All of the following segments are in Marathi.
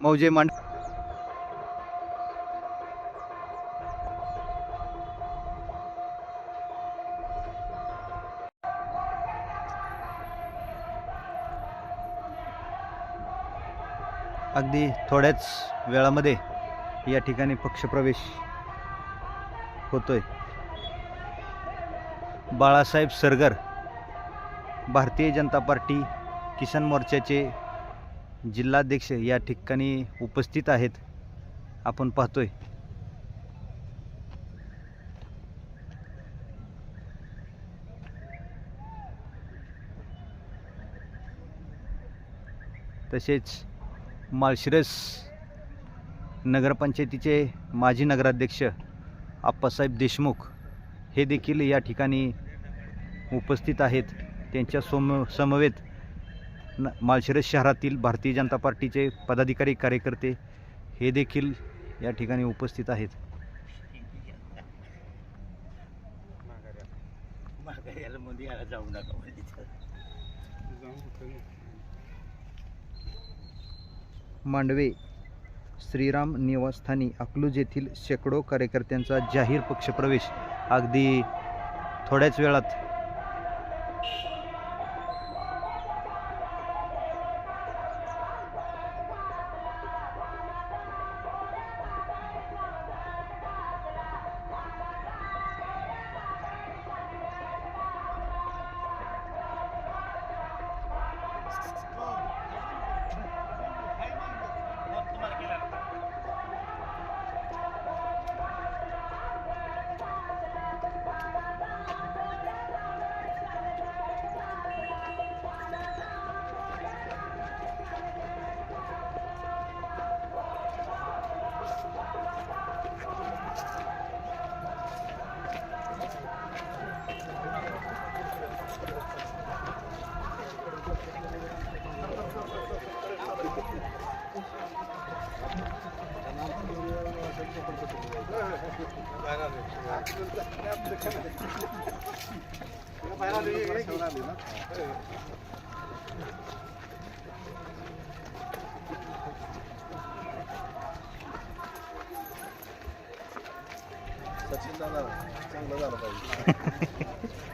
मौजे मांड अगदी थोड्याच वेळामध्ये या ठिकाणी पक्षप्रवेश होतोय. बाळासाहेब सरगर भारतीय जनता पार्टी किसान मोर्चाचे जिल्हाध्यक्ष या ठिकाणी उपस्थित आहेत. आपण पाहतोय. तसेच माळशिरस नगरपंचायतीचे माजी नगराध्यक्ष आप्पासाहेब देशमुख हे देखील या ठिकाणी उपस्थित आहेत. त्यांच्या सोम समवेत न माळशिरस शहरातील भारतीय जनता पार्टीचे पदाधिकारी कार्यकर्ते हे देखील या ठिकाणी उपस्थित आहेत. मांडवे श्रीराम निवासस्थानी अकलूज येथील शेकडो कार्यकर्त्यांचा जाहीर पक्षप्रवेश. अगदी थोड्याच वेळात सचिन दादा चांगलं झालं पाहिजे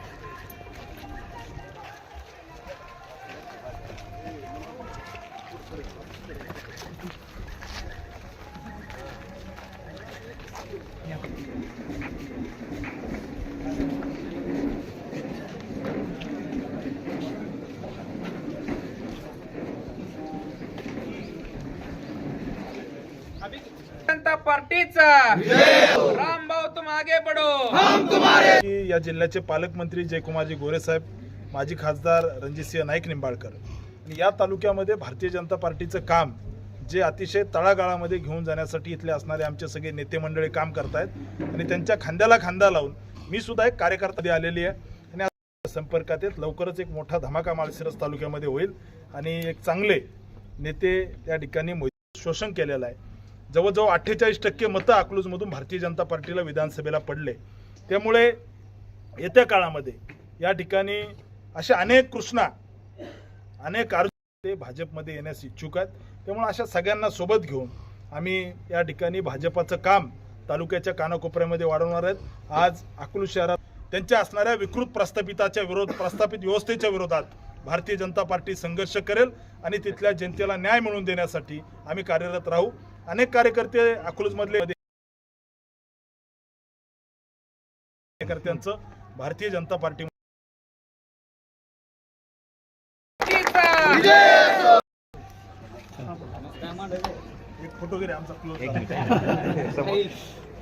जनता पार्टीचा. राम भाऊ तुम आगे बढ़ो. या जिल्ह्याचे पालकमंत्री जयकुमारजी गोरे साहेब माजी खासदार रणजितसिंह नाईक निंबाळकर. या तालुक्यामध्ये भारतीय जनता पार्टीचं काम जे अतिशय तळागाळामध्ये घेऊन जाण्यासाठी इथले असणारे आमचे सगळे नेते मंडळी काम करतायत. आणि त्यांच्या खांद्याला खांदा लावून मी सुद्धा एक कार्यकर्ता आलेली आहे. आणि संपर्कात येत लवकरच एक मोठा धमाका माळशिरस तालुक्यामध्ये होईल. आणि एक चांगले नेते त्या ठिकाणी शोषण केलेलं आहे. जवळजवळ अठ्ठेचाळीस टक्के मतं अकलूजमधून भारतीय जनता पार्टीला विधानसभेला पडले. त्यामुळे येत्या काळामध्ये या ठिकाणी असे अनेक कृष्णा अनेक अर्जुन ते भाजपमध्ये येण्यास इच्छुक आहेत. त्यामुळे अशा सगळ्यांना सोबत घेऊन आम्ही या ठिकाणी भाजपाचं काम तालुक्याच्या कानाकोपऱ्यामध्ये वाढवणार आहेत. आज अकलूज शहरात त्यांच्या असणाऱ्या विकृत प्रस्थापिताच्या विरोध प्रस्थापित व्यवस्थेच्या विरोधात भारतीय जनता पार्टी संघर्ष करेल आणि तिथल्या जनतेला न्याय मिळवून देण्यासाठी आम्ही कार्यरत राहू. अनेक कार्यकर्ते अकलूजमधले कार्यकर्त्यांचं भारतीय जनता पार्टी एक फोटो आमचा क्लोज